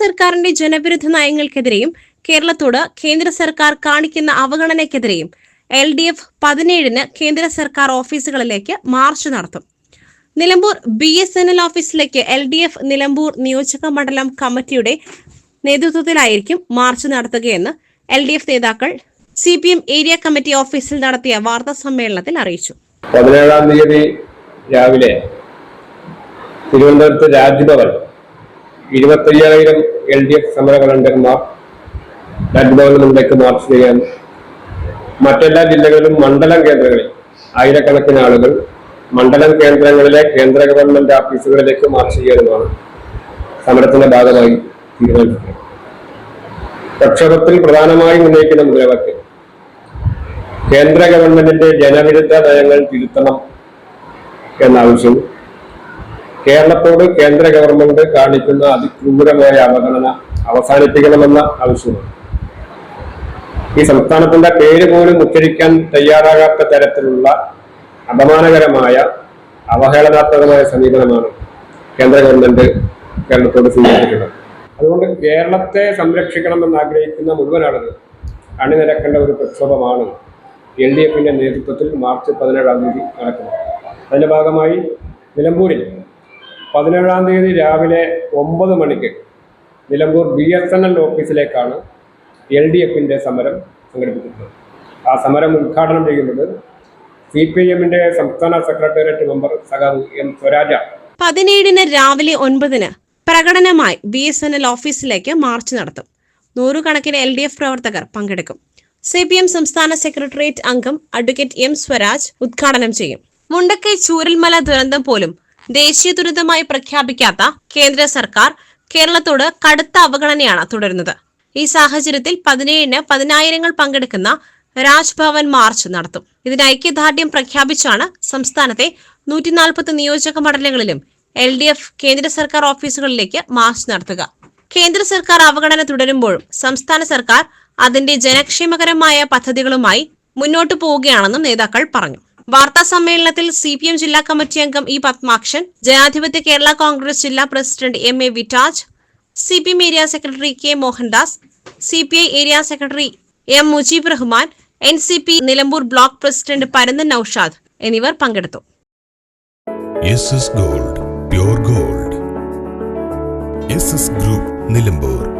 സർക്കാരിന്റെ ജനവിരുദ്ധ നയങ്ങൾക്കെതിരെയും കേരളത്തോട് കേന്ദ്ര സർക്കാർ കാണിക്കുന്ന അവഗണനയ്ക്കെതിരെയും എൽ ഡി എഫ് പതിനേഴിന് കേന്ദ്ര സർക്കാർ ഓഫീസുകളിലേക്ക് മാർച്ച് നടത്തും. Nilambur B S N L ഓഫീസിലേക്ക് എൽ ഡി എഫ് നിലമ്പൂർ നിയോജക മണ്ഡലം കമ്മിറ്റിയുടെ നേതൃത്വത്തിലായിരിക്കും മാർച്ച് നടത്തുകയെന്ന് എൽ ഡി എഫ് നേതാക്കൾ C P M area committee ഓഫീസിൽ നടത്തിയ വാർത്താ സമ്മേളനത്തിൽ അറിയിച്ചു. പതിനേഴാം തീയതി രാവിലെ തിരുവനന്തപുരത്ത് രാജ്ഭവൻ ഇരുപത്തയ്യായിരം എൽ ഡി എഫ് സമര കലണ്ടർമാർ രാജ്ഭവന് മാർച്ച് ചെയ്യാൻ മറ്റെല്ലാ ജില്ലകളിലും മണ്ഡലം കേന്ദ്രങ്ങളിൽ ആയിരക്കണക്കിന് ആളുകൾ മണ്ഡലം കേന്ദ്രങ്ങളിലെ കേന്ദ്ര ഗവൺമെന്റ് ഓഫീസുകളിലേക്ക് മാർച്ച് ചെയ്യാനുമാണ് സമരത്തിന്റെ ഭാഗമായി തീരുമാനിച്ചത്. പ്രക്ഷോഭത്തിൽ പ്രധാനമായും ഉന്നയിക്കുന്ന മുദ്രാവാക്യം കേന്ദ്ര ഗവൺമെന്റിന്റെ ജനവിരുദ്ധ നയങ്ങൾ തിരുത്തണം എന്ന ആവശ്യം കേരളത്തോട് കേന്ദ്ര ഗവൺമെന്റ് കാണിക്കുന്ന അതിക്രൂരമായ അവഗണന അവസാനിപ്പിക്കണമെന്ന ആവശ്യമാണ്. ഈ സംസ്ഥാനത്തിന്റെ പേര് പോലും ഉച്ചരിക്കാൻ തയ്യാറാകാത്ത തരത്തിലുള്ള അപമാനകരമായ അവഹേളനാത്മകമായ സമീപനമാണ് കേന്ദ്ര ഗവൺമെന്റ് കേരളത്തോട് സ്വീകരിക്കുന്നത്. അതുകൊണ്ട് കേരളത്തെ സംരക്ഷിക്കണമെന്ന് ആഗ്രഹിക്കുന്ന മുഴുവൻ ആളുകൾ അണിനിരക്കേണ്ട ഒരു പ്രക്ഷോഭമാണ് എൽ ഡി എഫിന്റെ നേതൃത്വത്തിൽ മാർച്ച് പതിനേഴാം തീയതി നടക്കുന്നത്. അതിന്റെ ഭാഗമായി നിലമ്പൂരിൽ പതിനേഴാം തീയതി രാവിലെ ഒമ്പത് മണിക്ക് Nilambur B S N L ഓഫീസിലേക്കാണ് L D എഫിന്റെ സമരം സംഘടിപ്പിച്ചിട്ടുള്ളത് ആ സമരം ഉദ്ഘാടനം ചെയ്യുന്നത് സി പി ഐ എമ്മിന്റെ സംസ്ഥാന സെക്രട്ടേറിയറ്റ് മെമ്പർ സഖാവ് എം സ്വരാജ. പതിനേഴിന് രാവിലെ ഒൻപതിന് പ്രകടനമായി ബി എസ് എൻ എൽ ഓഫീസിലേക്ക് മാർച്ച് നടത്തും. നൂറുകണക്കിന് എൽ ഡി എഫ് പ്രവർത്തകർ പങ്കെടുക്കും. സി പി എം സംസ്ഥാന സെക്രട്ടേറിയറ്റ് അംഗം അഡ്വക്കേറ്റ് എം സ്വരാജ് ഉദ്ഘാടനം ചെയ്യും. മുണ്ടക്കൈ ചൂരൽമല ദുരന്തം പോലും ദേശീയ ദുരന്തമായി പ്രഖ്യാപിക്കാത്ത കേന്ദ്ര സർക്കാർ കേരളത്തോട് കടുത്ത അവഗണനയാണ് തുടരുന്നത്. ഈ സാഹചര്യത്തിൽ പതിനേഴിന് പതിനായിരങ്ങൾ പങ്കെടുക്കുന്ന രാജ്ഭവൻ മാർച്ച് നടത്തും. ഇതിന് ഐക്യദാർഢ്യം പ്രഖ്യാപിച്ചാണ് സംസ്ഥാനത്തെ നൂറ്റി നാൽപ്പത്തി നിയോജക മണ്ഡലങ്ങളിലും എൽ ഡി എഫ് കേന്ദ്ര സർക്കാർ ഓഫീസുകളിലേക്ക് മാർച്ച് നടത്തുക. കേന്ദ്ര സർക്കാർ അവഗണന തുടരുമ്പോഴും സംസ്ഥാന സർക്കാർ അതിന്റെ ജനക്ഷേമകരമായ പദ്ധതികളുമായി മുന്നോട്ടു പോവുകയാണെന്നും നേതാക്കൾ പറഞ്ഞു. വാർത്താ സമ്മേളനത്തിൽ സി പി എം ജില്ലാ കമ്മിറ്റി അംഗം ഇ പത്മാക്ഷൻ ജനാധിപത്യ കേരള കോൺഗ്രസ് ജില്ലാ president M A വിറ്റാജ് C P M area secretary K Mohandas C P I area secretary M Mujeeb Rahman N C P Nilambur block president Paranthan Noushad എന്നിവർ പങ്കെടുത്തു. Gold gold. Group Nilambur.